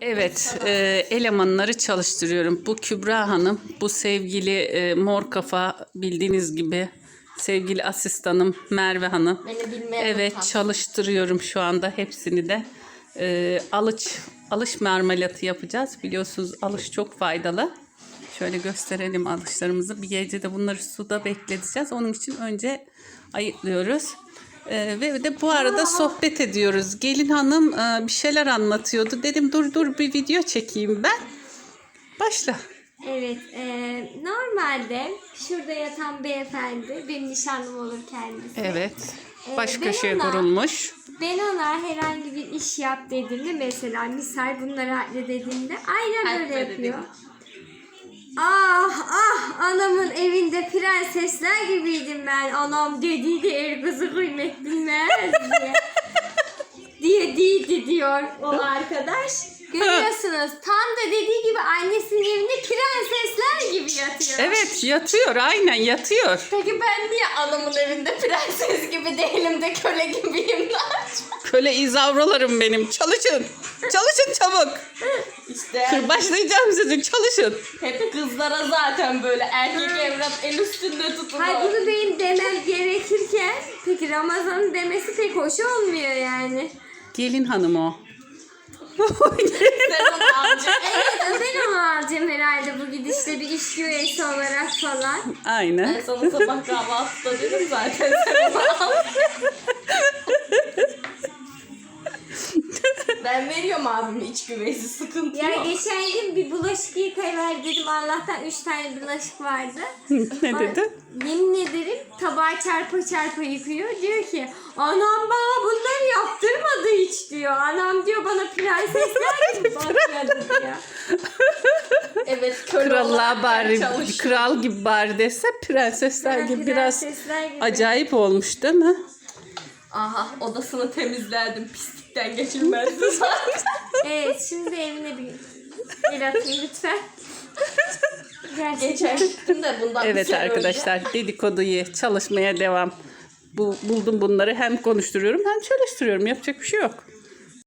Evet, e, elemanları çalıştırıyorum. Bu Kübra Hanım, bu sevgili e, mor kafa bildiğiniz gibi sevgili asistanım Merve Hanım. Beni bilmeyen Evet, utan. çalıştırıyorum şu anda hepsini de. E, alış alış marmelatı yapacağız. Biliyorsunuz alış çok faydalı. Şöyle gösterelim alışlarımızı. Bir gece de bunları suda bekleteceğiz. Onun için önce ayıklıyoruz. Ee, ve de bu arada sohbet ediyoruz. Gelin hanım e, bir şeyler anlatıyordu. Dedim dur dur bir video çekeyim ben. Başla. Evet, e, normalde şurada yatan beyefendi benim nişanlım olur kendisi. Evet. Ee, Baş ben köşeye ona- kurulmuş. Ben ona herhangi bir iş yap dediğimde mesela misal bunları hallet dediğimde aynen böyle Hallet yapıyor. Ah ah anamın evinde prensesler gibiydim ben. Anam dediydi el kızı kıymet bilmez diye. diye değildi diyor o arkadaş. Görüyorsunuz tam da dediği gibi annesinin evinde prensesler gibi yatıyor. Evet yatıyor aynen yatıyor. Peki ben niye anamın evinde prenses gibi değilim de köle gibiyim lan? Köle izavrolarım benim. Çalışın. Çalışın çabuk. İşte Başlayacağım sizin çalışın. hep kızlara zaten böyle erkek evlat el üstünde tutulur. Hayır bunu benim demem gerekirken peki Ramazan'ın demesi pek hoş olmuyor yani. Gelin hanım o. Sen onu. Evet ben onu alacağım herhalde bu gidişle bir iş güveysi olarak falan. Aynen. Ben sana sabah kahvaltıda dedim zaten sen onu al. ben veriyorum abime iç güveysi sıkıntı Ya yok. geçen gün bir bulaşık yıkayıver dedim Allah'tan 3 tane bulaşık vardı. ne dedi? Yemin ederim tabağı çarpa çarpa yıkıyor. Diyor ki anam bana bunları yaptırmadı hiç diyor. Anam diyor bana prensesler gibi bakıyordu diyor. Evet köle Krallığa olarak bari, çalışıyor. kral gibi bari dese prensesler gibi biraz prensesler gibi. acayip olmuş değil mi? Aha odasını temizlerdim pislikten geçilmezdi zaten. Evet şimdi evine bir el atın lütfen. Gerçekten. Geçen gittim de bundan bir Evet sene arkadaşlar dedikoduyu çalışmaya devam. Bu, buldum bunları hem konuşturuyorum hem çalıştırıyorum. Yapacak bir şey yok.